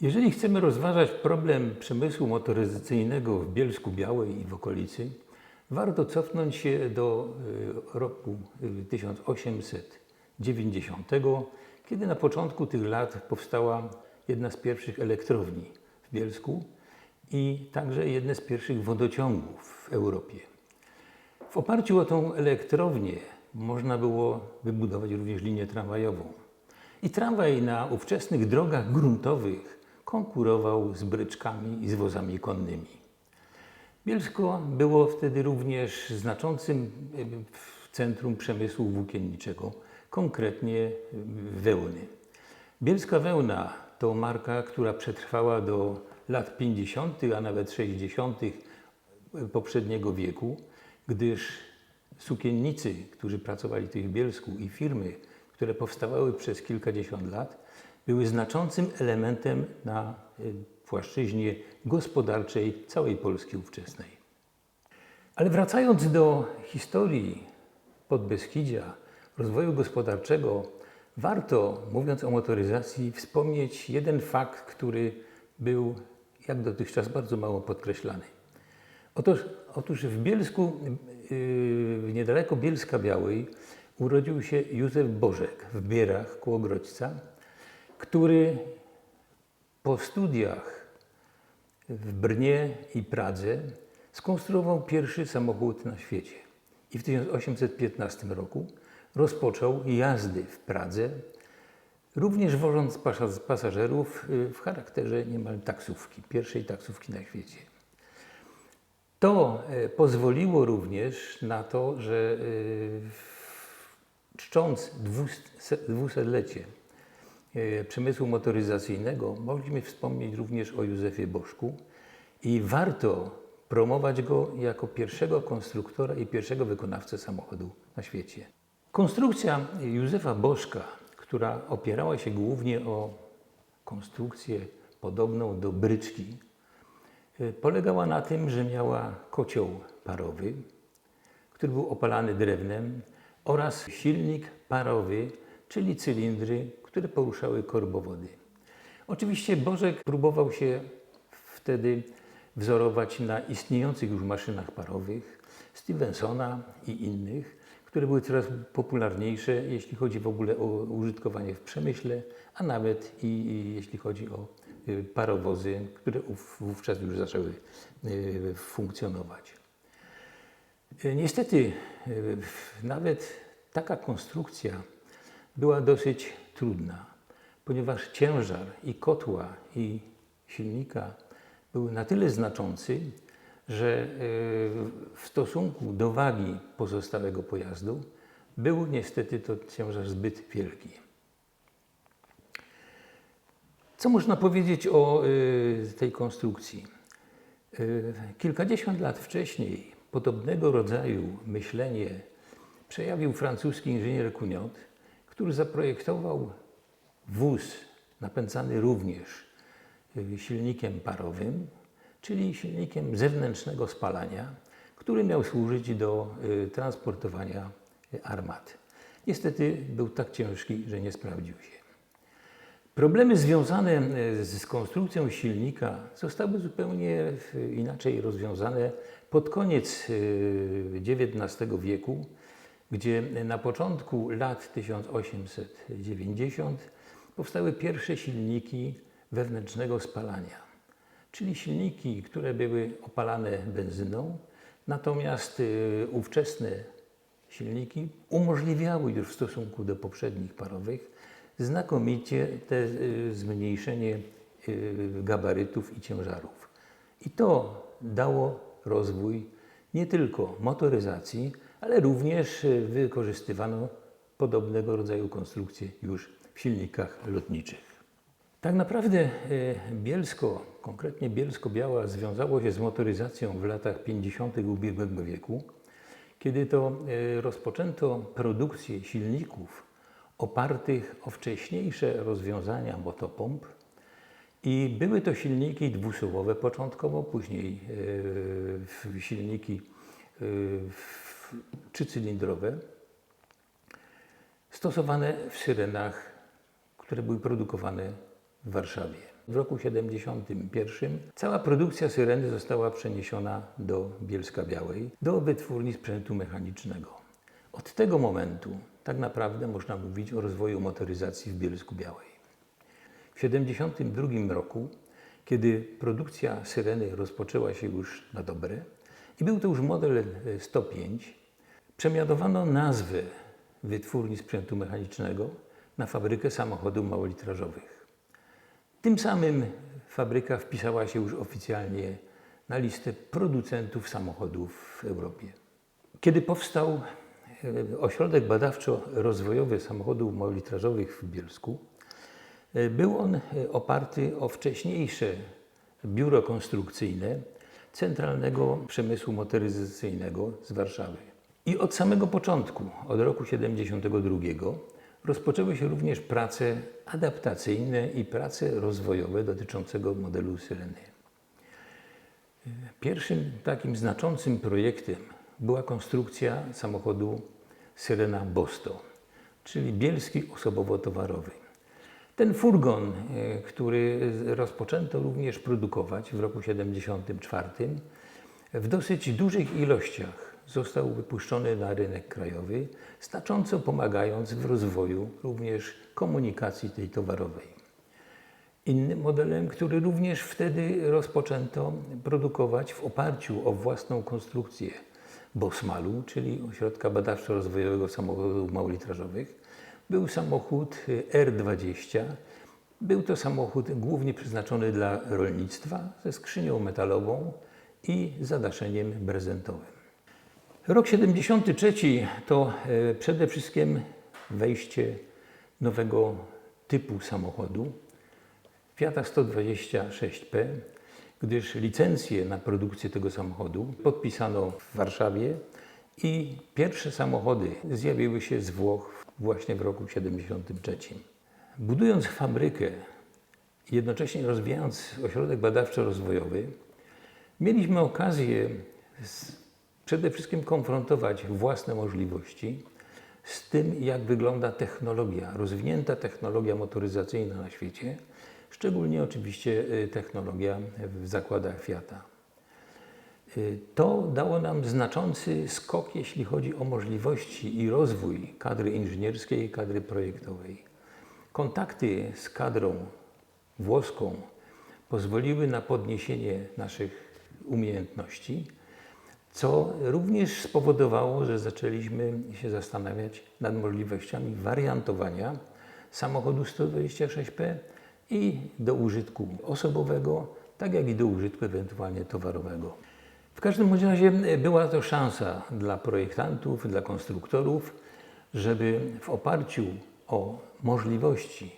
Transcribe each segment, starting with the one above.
Jeżeli chcemy rozważać problem przemysłu motoryzacyjnego w Bielsku Białej i w okolicy, warto cofnąć się do y, roku y, 1890, kiedy na początku tych lat powstała jedna z pierwszych elektrowni w Bielsku i także jedne z pierwszych wodociągów w Europie. W oparciu o tą elektrownię można było wybudować również linię tramwajową. I tramwaj na ówczesnych drogach gruntowych konkurował z bryczkami i z wozami konnymi. Bielsko było wtedy również znaczącym centrum przemysłu włókienniczego, konkretnie wełny. Bielska wełna to marka, która przetrwała do lat 50., a nawet 60. poprzedniego wieku, gdyż sukiennicy, którzy pracowali w Bielsku i firmy, które powstawały przez kilkadziesiąt lat, były znaczącym elementem na y, płaszczyźnie gospodarczej całej Polski ówczesnej. Ale wracając do historii Podbeskidzia, rozwoju gospodarczego, warto, mówiąc o motoryzacji, wspomnieć jeden fakt, który był jak dotychczas bardzo mało podkreślany. Otóż, otóż w Bielsku, yy, niedaleko Bielska Białej, urodził się Józef Bożek w Bierach koło Grodźca, który po studiach w Brnie i Pradze skonstruował pierwszy samochód na świecie. I w 1815 roku rozpoczął jazdy w Pradze, również wożąc pasa- pasażerów y, w charakterze niemal taksówki, pierwszej taksówki na świecie. To e, pozwoliło również na to, że e, czcząc dwusetlecie przemysłu motoryzacyjnego, mogliśmy wspomnieć również o Józefie Bożku i warto promować go jako pierwszego konstruktora i pierwszego wykonawcę samochodu na świecie. Konstrukcja Józefa Bożka, która opierała się głównie o konstrukcję podobną do bryczki, y, polegała na tym, że miała kocioł parowy, który był opalany drewnem oraz silnik parowy, czyli cylindry, które poruszały korbowody. Oczywiście Bożek próbował się wtedy wzorować na istniejących już maszynach parowych Stevensona i innych, które były coraz popularniejsze, jeśli chodzi w ogóle o użytkowanie w przemyśle, a nawet i, i jeśli chodzi o y, parowozy, które ów, wówczas już zaczęły y, funkcjonować. Y, Niestety, nawet taka konstrukcja była dosyć trudna, ponieważ ciężar i kotła, i silnika był na tyle znaczący, że y, w stosunku do wagi pozostałego pojazdu był niestety to ciężar zbyt wielki. Co można powiedzieć o y, tej konstrukcji? Y, Kilkadziesiąt lat wcześniej podobnego rodzaju myślenie przejawił francuski inżynier Cugnot, który zaprojektował wóz napędzany również y, silnikiem parowym, czyli silnikiem zewnętrznego spalania, który miał służyć do y, transportowania y, armat. Niestety był tak ciężki, że nie sprawdził się. Problemy związane e, z konstrukcją silnika zostały zupełnie e, inaczej rozwiązane pod koniec XIX wieku, gdzie na początku lat 1890 powstały pierwsze silniki wewnętrznego spalania, czyli silniki, które były opalane benzyną, natomiast e, ówczesne silniki umożliwiały już w stosunku do poprzednich parowych znakomicie te y, zmniejszenie y, gabarytów i ciężarów. I to dało rozwój nie tylko motoryzacji, ale również y, wykorzystywano podobnego rodzaju konstrukcje już w silnikach lotniczych. Tak naprawdę e, Bielsko, konkretnie Bielsko-Biała, związało się z motoryzacją w latach 50. ubiegłego wieku, kiedy to e, rozpoczęto produkcję silników opartych o wcześniejsze rozwiązania motopomp i były to silniki dwusuwowe początkowo, później silniki trzycylindrowe, stosowane w syrenach, które były produkowane w Warszawie. W roku 71 cała produkcja syreny została przeniesiona do Bielska Białej, do wytwórni sprzętu mechanicznego. Od tego momentu tak naprawdę można mówić o rozwoju motoryzacji w Bielsku Białej. W 1972 roku, kiedy produkcja syreny rozpoczęła się już na dobre i był to już model e, 105, przemianowano nazwę wytwórni sprzętu mechanicznego na fabrykę samochodów małolitrażowych. Tym samym fabryka wpisała się już oficjalnie na listę producentów samochodów w Europie. Kiedy powstał e, ośrodek badawczo-rozwojowy samochodów małolitrażowych w Bielsku, e, był on e, oparty o wcześniejsze biuro konstrukcyjne Centralnego Przemysłu Motoryzacyjnego z Warszawy. I od samego początku, od roku 72, rozpoczęły się również prace adaptacyjne i prace rozwojowe dotyczącego modelu Syreny. Pierwszym takim znaczącym projektem była konstrukcja samochodu Syrena Bosto, czyli bielski osobowo-towarowy. Ten furgon, e, który rozpoczęto również produkować w roku 74, w dosyć dużych ilościach został wypuszczony na rynek krajowy, znacząco pomagając w rozwoju również komunikacji tej towarowej. Innym modelem, który również wtedy rozpoczęto produkować w oparciu o własną konstrukcję Bosmalu, czyli Ośrodka Badawczo-Rozwojowego Samochodów Małolitrażowych, był samochód R20. Był to samochód głównie przeznaczony dla rolnictwa ze skrzynią metalową i zadaszeniem brezentowym. Rok 73 to e, przede wszystkim wejście nowego typu samochodu Fiata 126P, gdyż licencję na produkcję tego samochodu podpisano w Warszawie i pierwsze samochody zjawiły się z Włoch właśnie w roku 73. Budując fabrykę, jednocześnie rozwijając ośrodek badawczo-rozwojowy, mieliśmy okazję przede wszystkim konfrontować własne możliwości z tym, jak wygląda technologia, rozwinięta technologia motoryzacyjna na świecie, szczególnie oczywiście y, technologia w zakładach Fiata. Y, To dało nam znaczący skok, jeśli chodzi o możliwości i rozwój kadry inżynierskiej i kadry projektowej. Kontakty z kadrą włoską pozwoliły na podniesienie naszych umiejętności, co również spowodowało, że zaczęliśmy się zastanawiać nad możliwościami wariantowania samochodu 126P i do użytku osobowego, tak jak i do użytku ewentualnie towarowego. W każdym razie była to szansa dla projektantów, dla konstruktorów, żeby w oparciu o możliwości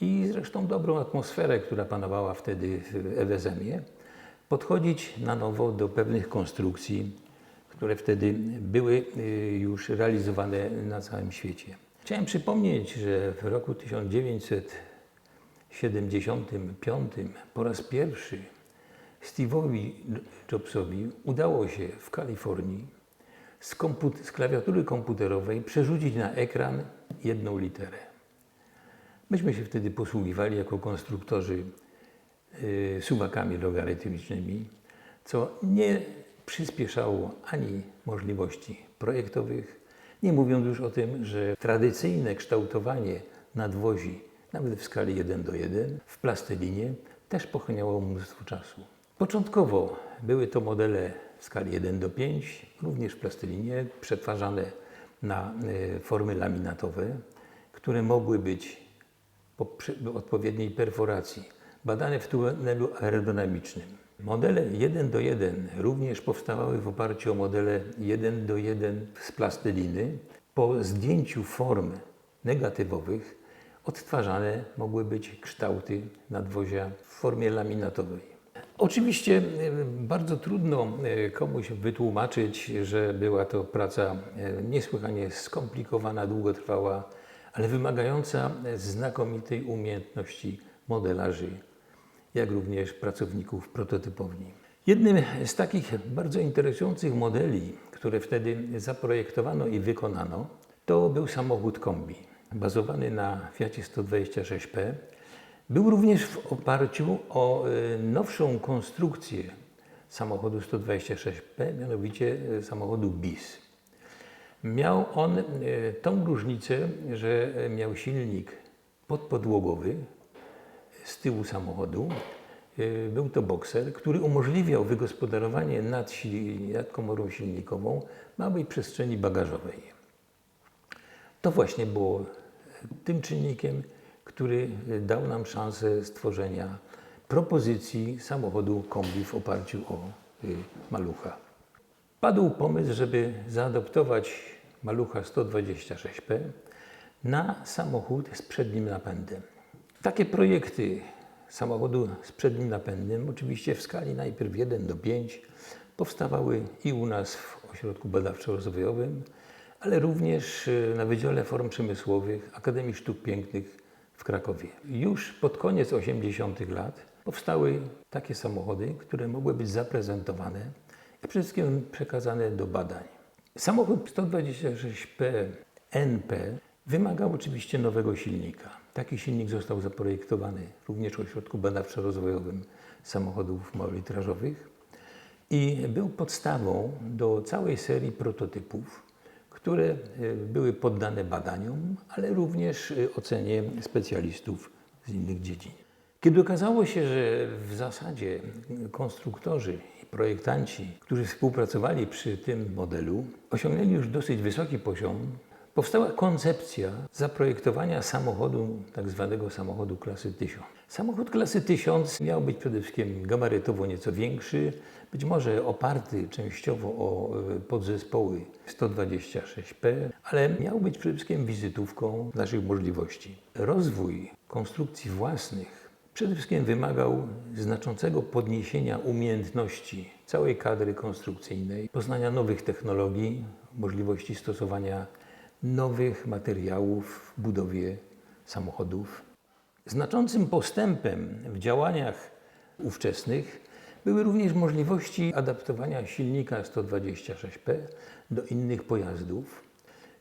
i zresztą dobrą atmosferę, która panowała wtedy w EWZM-ie, podchodzić na nowo do pewnych konstrukcji, które wtedy były y, już realizowane na całym świecie. Chciałem przypomnieć, że w roku 1975 po raz pierwszy Steve'owi Jobsowi udało się w Kalifornii z, z klawiatury komputerowej przerzucić na ekran jedną literę. Myśmy się wtedy posługiwali jako konstruktorzy suwakami logarytmicznymi, co nie przyspieszało ani możliwości projektowych, nie mówiąc już o tym, że tradycyjne kształtowanie nadwozi, nawet w skali 1 do 1, w plastelinie, też pochłaniało mnóstwo czasu. Początkowo były to modele w skali 1 do 5, również w plastelinie, przetwarzane na y, formy laminatowe, które mogły być po odpowiedniej perforacji, badane w tunelu aerodynamicznym. Modele 1 do 1 również powstawały w oparciu o modele 1 do 1 z plasteliny. Po zdjęciu form negatywowych odtwarzane mogły być kształty nadwozia w formie laminatowej. Oczywiście e, bardzo trudno e, komuś wytłumaczyć, że była to praca e, niesłychanie skomplikowana, długotrwała, ale wymagająca znakomitej umiejętności modelarzy, jak również pracowników prototypowni. Jednym z takich bardzo interesujących modeli, które wtedy zaprojektowano i wykonano, to był samochód kombi, bazowany na Fiacie 126P, Był również w oparciu o e, nowszą konstrukcję samochodu 126P, mianowicie e, samochodu BIS. Miał on e, tą różnicę, że miał silnik podpodłogowy z tyłu samochodu. E, Był to bokser, który umożliwiał wygospodarowanie nad, nad komorą silnikową małej przestrzeni bagażowej. To właśnie było tym czynnikiem, który dał nam szansę stworzenia propozycji samochodu kombi w oparciu o y, malucha. Padł pomysł, żeby zaadoptować malucha 126P na samochód z przednim napędem. Takie projekty samochodu z przednim napędem, oczywiście w skali najpierw 1 do 5, powstawały i u nas w ośrodku badawczo-rozwojowym, ale również y, na Wydziale Form Przemysłowych Akademii Sztuk Pięknych w Krakowie. Już pod koniec 80. lat powstały takie samochody, które mogły być zaprezentowane i przede wszystkim przekazane do badań. Samochód 126P NP wymagał oczywiście nowego silnika. Taki silnik został zaprojektowany również w Ośrodku Badawczo-Rozwojowym Samochodów Małolitrażowych i był podstawą do całej serii prototypów, które e, były poddane badaniom, ale również e, ocenie specjalistów z innych dziedzin. Kiedy okazało się, że w zasadzie konstruktorzy i projektanci, którzy współpracowali przy tym modelu, osiągnęli już dosyć wysoki poziom, powstała koncepcja zaprojektowania samochodu, tak zwanego samochodu klasy 1000. Samochód klasy 1000 miał być przede wszystkim gabarytowo nieco większy, być może oparty częściowo o e, podzespoły 126P, ale miał być przede wszystkim wizytówką naszych możliwości. Rozwój konstrukcji własnych przede wszystkim wymagał znaczącego podniesienia umiejętności całej kadry konstrukcyjnej, poznania nowych technologii, możliwości stosowania nowych materiałów w budowie samochodów. Znaczącym postępem w działaniach ówczesnych były również możliwości adaptowania silnika 126P do innych pojazdów,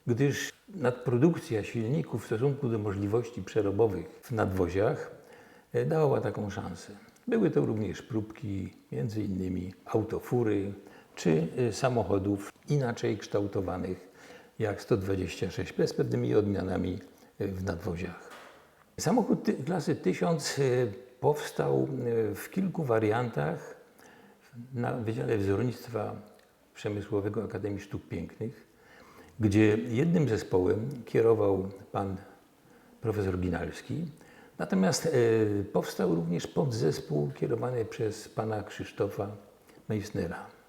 gdyż nadprodukcja silników w stosunku do możliwości przerobowych w nadwoziach e, dała taką szansę. Były to również próbki innymi autofury czy e, samochodów inaczej kształtowanych jak 126P z pewnymi odmianami w nadwoziach. Samochód ty- klasy 1000 e, powstał e, w kilku wariantach na Wydziale Wzornictwa Przemysłowego Akademii Sztuk Pięknych, gdzie jednym zespołem kierował pan profesor Ginalski, natomiast e, powstał również podzespół kierowany przez pana Krzysztofa Meissnera.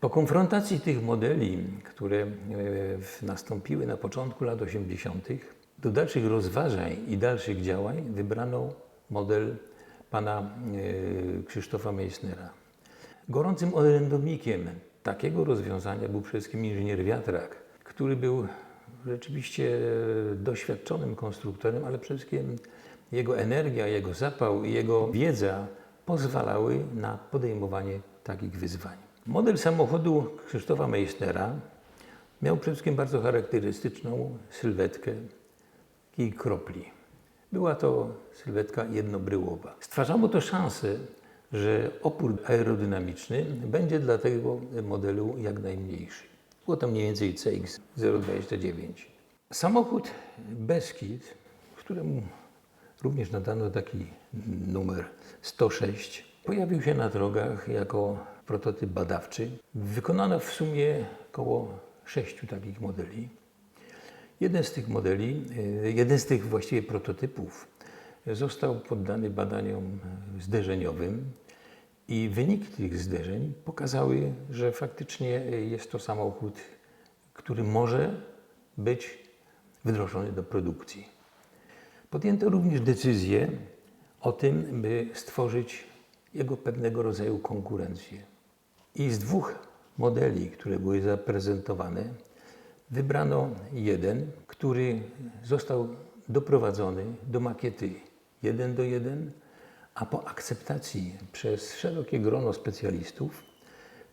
Po konfrontacji tych modeli, które e, nastąpiły na początku lat 80., do dalszych rozważań i dalszych działań wybrano model pana e, Krzysztofa Meissnera. Gorącym orędownikiem takiego rozwiązania był przede wszystkim inżynier Wiatrak, który był rzeczywiście doświadczonym konstruktorem, ale przede wszystkim jego energia, jego zapał i jego wiedza pozwalały na podejmowanie takich wyzwań. Model samochodu Krzysztofa Meissnera miał przede wszystkim bardzo charakterystyczną sylwetkę i kropli. Była to sylwetka jednobryłowa. Stwarzało to szansę, że opór aerodynamiczny będzie dla tego modelu jak najmniejszy. Było to mniej więcej CX-029. Samochód Beskid, któremu również nadano taki numer 106, pojawił się na drogach jako prototyp badawczy. Wykonano w sumie około sześciu takich modeli. Jeden z tych modeli, e, jeden z tych właściwie prototypów został poddany badaniom zderzeniowym i wyniki tych zderzeń pokazały, że faktycznie e, jest to samochód, który może być wdrożony do produkcji. Podjęto również decyzję o tym, by stworzyć jego pewnego rodzaju konkurencję. I z dwóch modeli, które były zaprezentowane, wybrano jeden, który został doprowadzony do makiety 1 do 1, a po akceptacji przez szerokie grono specjalistów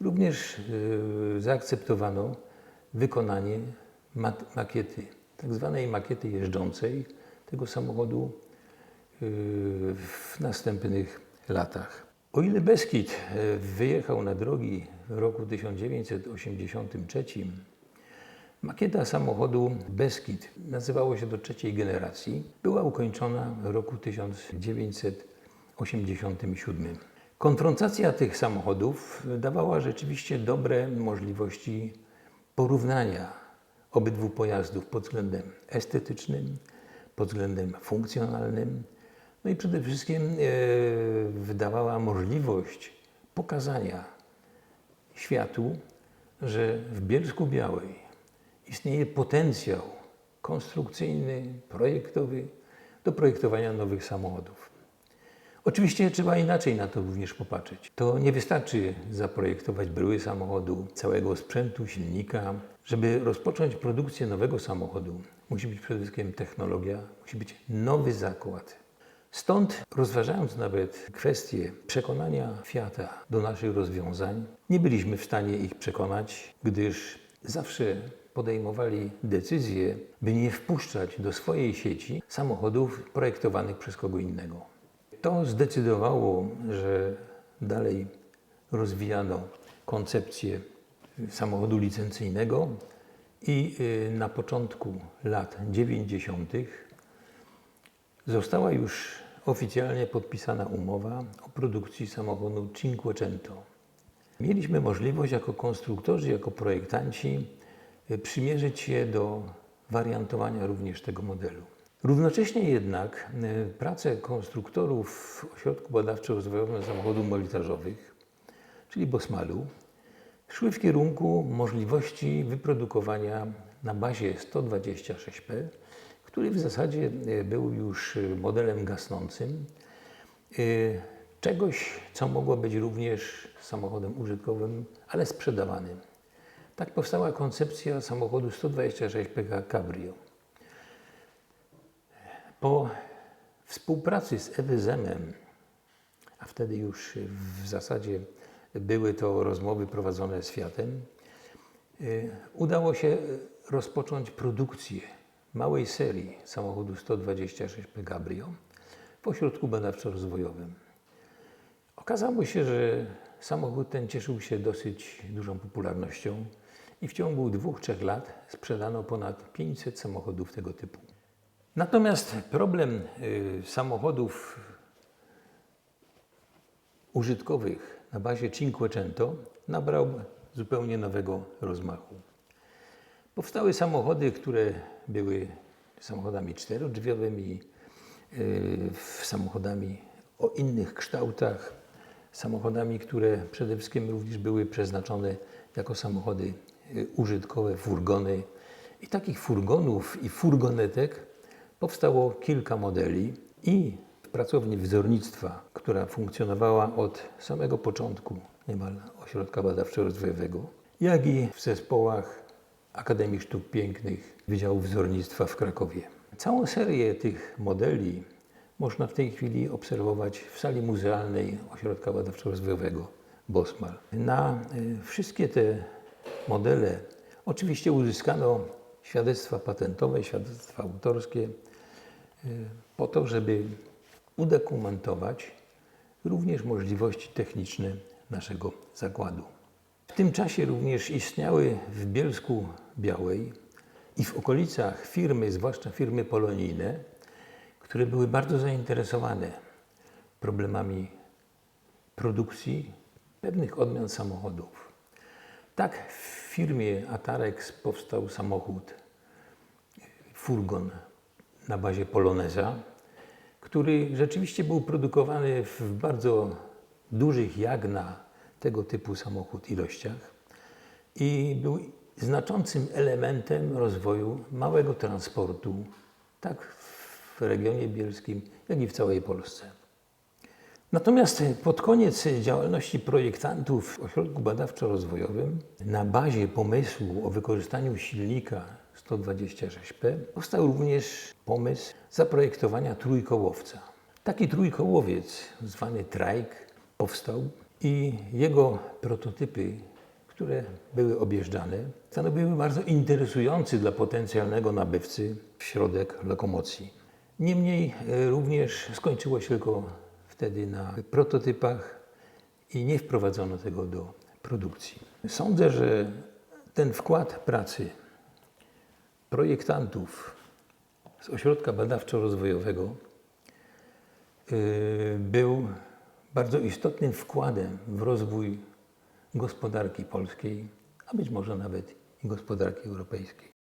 również yy, zaakceptowano wykonanie makiety, tak zwanej makiety jeżdżącej tego samochodu w następnych latach. O ile Beskid e, wyjechał na drogi w roku 1983, makieta samochodu Beskid, nazywało się do trzeciej generacji, była ukończona w roku 1987. Konfrontacja tych samochodów dawała rzeczywiście dobre możliwości porównania obydwu pojazdów pod względem estetycznym, pod względem funkcjonalnym, no i przede wszystkim e, wydawała możliwość pokazania światu, że w Bielsku Białej istnieje potencjał konstrukcyjny, projektowy do projektowania nowych samochodów. Oczywiście trzeba inaczej na to również popatrzeć. To nie wystarczy zaprojektować bryły samochodu, całego sprzętu, silnika. Żeby rozpocząć produkcję nowego samochodu, musi być przede wszystkim technologia, musi być nowy zakład. Stąd, rozważając nawet kwestię przekonania Fiata do naszych rozwiązań, nie byliśmy w stanie ich przekonać, gdyż zawsze podejmowali decyzję, by nie wpuszczać do swojej sieci samochodów projektowanych przez kogo innego. To zdecydowało, że dalej rozwijano koncepcję samochodu licencyjnego i y, na początku lat 90. została już oficjalnie podpisana umowa o produkcji samochodu Cinquecento. Mieliśmy możliwość jako konstruktorzy, jako projektanci y, przymierzyć się do wariantowania również tego modelu. Równocześnie jednak y, prace konstruktorów w Ośrodku Badawczo-Rozwojowym Samochodów Mobilitażowych, czyli Bosmalu, szły w kierunku możliwości wyprodukowania na bazie 126P, który w zasadzie y, był już modelem gasnącym, y, czegoś, co mogło być również samochodem użytkowym, ale sprzedawanym. Tak powstała koncepcja samochodu 126 PK Cabrio. Po współpracy z EWZM-em, a wtedy już w zasadzie były to rozmowy prowadzone z Fiatem, udało się rozpocząć produkcję małej serii samochodu 126P Cabrio w ośrodku badawczo-rozwojowym. Okazało się, że samochód ten cieszył się dosyć dużą popularnością i w ciągu dwóch, trzech lat sprzedano ponad 500 samochodów tego typu. Natomiast problem y, samochodów użytkowych na bazie Cinquecento nabrał zupełnie nowego rozmachu. Powstały samochody, które były samochodami czterodrzwiowymi, y, samochodami o innych kształtach, samochodami, które przede wszystkim również były przeznaczone jako samochody y, użytkowe, furgony. I takich furgonów i furgonetek powstało kilka modeli i w pracowni wzornictwa, która funkcjonowała od samego początku niemal ośrodka badawczo-rozwojowego, jak i w zespołach Akademii Sztuk Pięknych Wydziału Wzornictwa w Krakowie. Całą serię tych modeli można w tej chwili obserwować w sali muzealnej Ośrodka Badawczo-Rozwojowego Bosmal. Na y, wszystkie te modele oczywiście uzyskano świadectwa patentowe, świadectwa autorskie, y, po to, żeby udokumentować również możliwości techniczne naszego zakładu. W tym czasie również istniały w Bielsku Białej i w okolicach firmy, zwłaszcza firmy polonijne, które były bardzo zainteresowane problemami produkcji pewnych odmian samochodów. Tak w firmie Atarex powstał samochód, furgon na bazie Poloneza, który rzeczywiście był produkowany w bardzo dużych jak na tego typu samochód ilościach i był znaczącym elementem rozwoju małego transportu, tak w regionie bielskim, jak i w całej Polsce. Natomiast pod koniec działalności projektantów w ośrodku badawczo-rozwojowym na bazie pomysłu o wykorzystaniu silnika 126P powstał również pomysł zaprojektowania trójkołowca. Taki trójkołowiec, zwany trajk, powstał i jego prototypy, które były objeżdżane, stanowiły bardzo interesujący dla potencjalnego nabywcy środek lokomocji. Niemniej e, również skończyło się tylko wtedy na prototypach i nie wprowadzono tego do produkcji. Sądzę, że ten wkład pracy projektantów z Ośrodka Badawczo-Rozwojowego y, był bardzo istotnym wkładem w rozwój gospodarki polskiej, a być może nawet i gospodarki europejskiej.